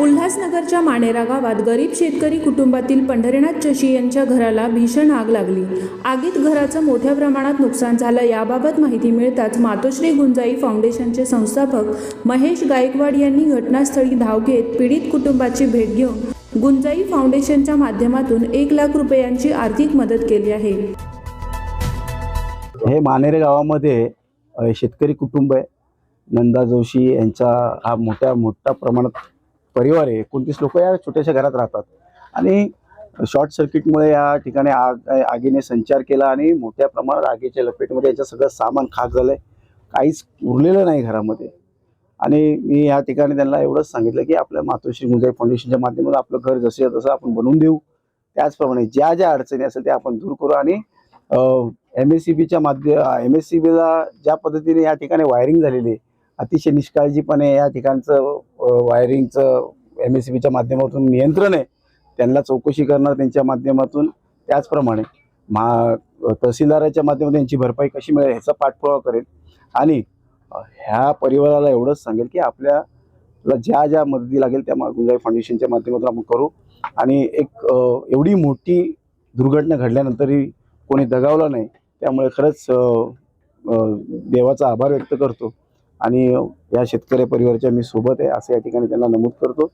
उल्हासनगरच्या मानेरा गावात गरीब शेतकरी कुटुंबातील पंढरीनाथ जोशी यांच्या घराला भीषण आग लागली. आगीत घराचं मोठ्या प्रमाणात नुकसान झालं याबाबत माहिती मिळताच मातोश्री गुंजाई फाउंडेशनचे संस्थापक महेश गायकवाड यांनी घटनास्थळी धाव घेत पीडित कुटुंबाची भेट घेऊन गुंजाई फाउंडेशनच्या माध्यमातून एक लाख रुपयांची आर्थिक मदत केली आहे. हे मानेरे गावामध्ये शेतकरी कुटुंब आहे. नंदा जोशी यांचा हा मोठ्या मोठ्या प्रमाणात परिवार आहे एकोणतीस लोक या छोट्याशा घरात राहतात. आणि शॉर्ट सर्किटमुळे या ठिकाणी आग आगीने संचार केला आणि मोठ्या प्रमाणात आगीच्या लपेटमध्ये याचं सगळं सामान खाक झालंय काहीच उरलेलं नाही घरामध्ये. आणि मी या ठिकाणी त्यांना एवढंच सांगितलं की आपल्या मातोश्री मुंजाई फाउंडेशनच्या माध्यमातून आपलं घर जसे तसं आपण बनवून देऊ. त्याचप्रमाणे ज्या ज्या अडचणी असेल त्या आपण दूर करू आणि एम एस सी बीच्या माध्य एम एस सी बीला ज्या पद्धतीने या ठिकाणी वायरिंग झालेली आहे अतिशय निष्काळजीपणे या ठिकाणचं वायरिंगचं एम एस सी बीच्या माध्यमातून नियंत्रण आहे त्यांना चौकशी करणार त्यांच्या माध्यमातून. त्याचप्रमाणे महा तहसीलदाराच्या माध्यमातून यांची भरपाई कशी मिळेल ह्याचा पाठपुरावा करेल. आणि ह्या परिवाराला एवढंच सांगेल की आपल्याला ज्या ज्या मदती लागेल त्या गुंजाई फाउंडेशनच्या माध्यमातून आपण करू. आणि एक एवढी मोठी दुर्घटना घडल्यानंतरही कोणी दगावला नाही त्यामुळे खरंच देवाचा आभार व्यक्त करतो. आणि या शेतकरी परिवाराच्या मी सोबत आहे. असं या ठिकाणी त्यांना नमूद करतो.